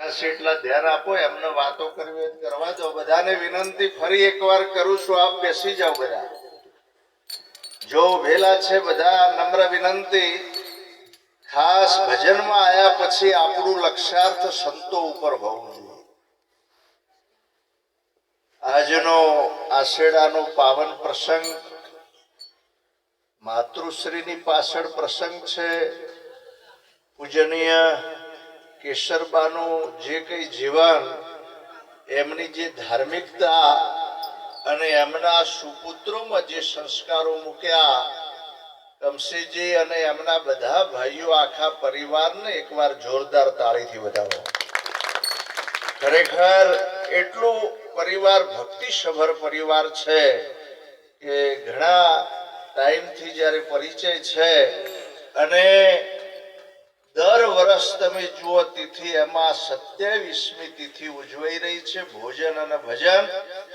એટલા ધ્યાન આપો, એમને વાતો કરવી કરવા દો. બધાને વિનંતી, ફરી એકવાર કરું છું, આપ બેસી જાઓ બધા. જો વેલા છે, બધા નમ્ર વિનંતી. ખાસ ભજનમાં આયા પછી આપણું લક્ષ્યાર્થ સંતો ઉપર હોવું જોઈએ. આજનો આશેડાનો પાવન પ્રસંગ માતૃશ્રીની પાછળ પ્રસંગ છે. પૂજનીય કેશરબાનું જે કઈ જીવન, એમની જે ધાર્મિકતા અને એમના સુપુત્રોમાં જે સંસ્કારો મૂક્યા કમસેજી અને એમના બધા ભાઈઓ આખા પરિવારને એકવાર જોરદાર તાળીથી વધાવો. ખરેખર એટલું પરિવાર ભક્તિસભર પરિવાર છે કે ઘણા ટાઈમથી જ્યારે પરિચય છે અને દર વર્ષ તમે જુઓ તિથિ, એમાં સત્યાવીસમી તિથિ ઉજવાઈ રહી છે, ભોજન અને ભજન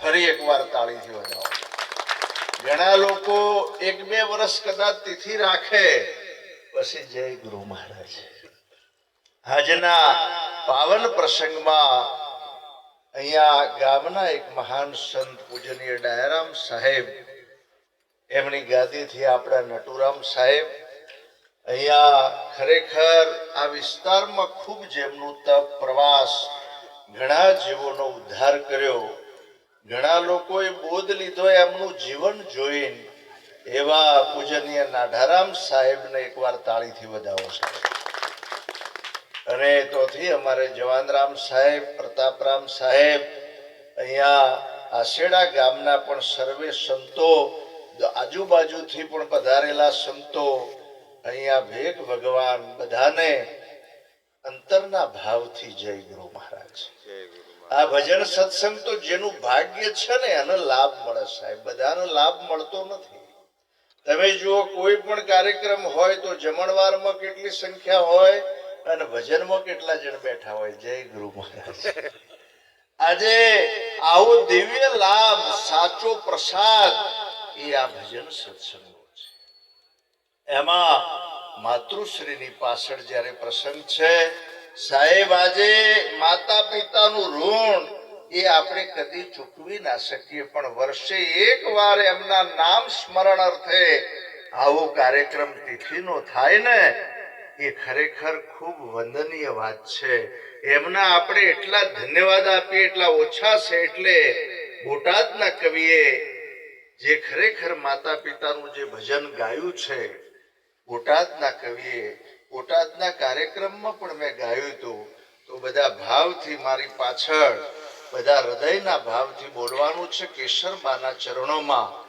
ફરી એકવાર તાળીથી વધાવો ઘણા લોકો એક બે વર્ષ કદાચ તિથિ રાખે, પછી જય ગુરુ મહારાજ. આજના પાવન પ્રસંગમાં અહીંયા ગામના એક મહાન સંત પૂજનીય ડાયરામ સાહેબ, એમની ગાદીથી આપણા નટુરામ સાહેબ અહીંયા ખરેખર આ વિસ્તારમાં ખૂબ જેમનું તપ પ્રવાસ ઘણા જીવોનો ઉદ્ધાર કર્યો. ઘણા લોકોએ બોધ લીધો એમનું જીવન જોઈને. એવા પૂજનીય નાઢારામ સાહેબને એકવાર તાળીથી વધાવો સાહેબ. અને તોથી અમારે જવાનરામ સાહેબ, પ્રતાપરામ સાહેબ, અહીંયા આશેડા ગામના પણ સર્વે સંતો, આજુબાજુથી પણ પધારેલા સંતો અહીંયા ભેગ ભગવાન બધાને અંતરના ભાવથી જય ગુરુ મહારાજ. આ ભજન સત્સંગ તો જેનું ભાગ્ય છે ને એનો લાભ મળે સાહેબ. બધાનો લાભ મળતો નથી. તમે જુઓ કોઈ પણ કાર્યક્રમ હોય તો જમણવારમાં કેટલી સંખ્યા હોય અને ભજનમાં કેટલા જણ બેઠા હોય. જય ગુરુ મહારાજ. આજે આવો દિવ્ય લાભ સાચો પ્રસાદ એ આ ભજન સત્સંગો એમાં માતૃશ્રીની પાછળ જ્યારે પ્રસંગ છે, સાહેબ, આજે માતા પિતાનું ઋણ એ આપણે કદી ચૂકવી ના શકીએ, પણ વર્ષે એક વાર એમના નામ સ્મરણ અર્થે આવો કાર્યક્રમ તિથિનો થાય ને, એ ખરેખર ખૂબ વંદનીય વાત છે. એમના આપણે એટલા ધન્યવાદ આપીએ, એટલા ઓછા છે, એટલે બોટાદના કવિએ જે ખરેખર માતા પિતાનું જે ભજન ગાયું છે બોટાદના કવિએ બોટાદના કાર્યક્રમમાં પણ મેં ગાયું હતું. તો બધા ભાવથી મારી પાછળ, બધા હૃદયના ભાવથી બોલવાનું છે કેશરબાના ચરણોમાં.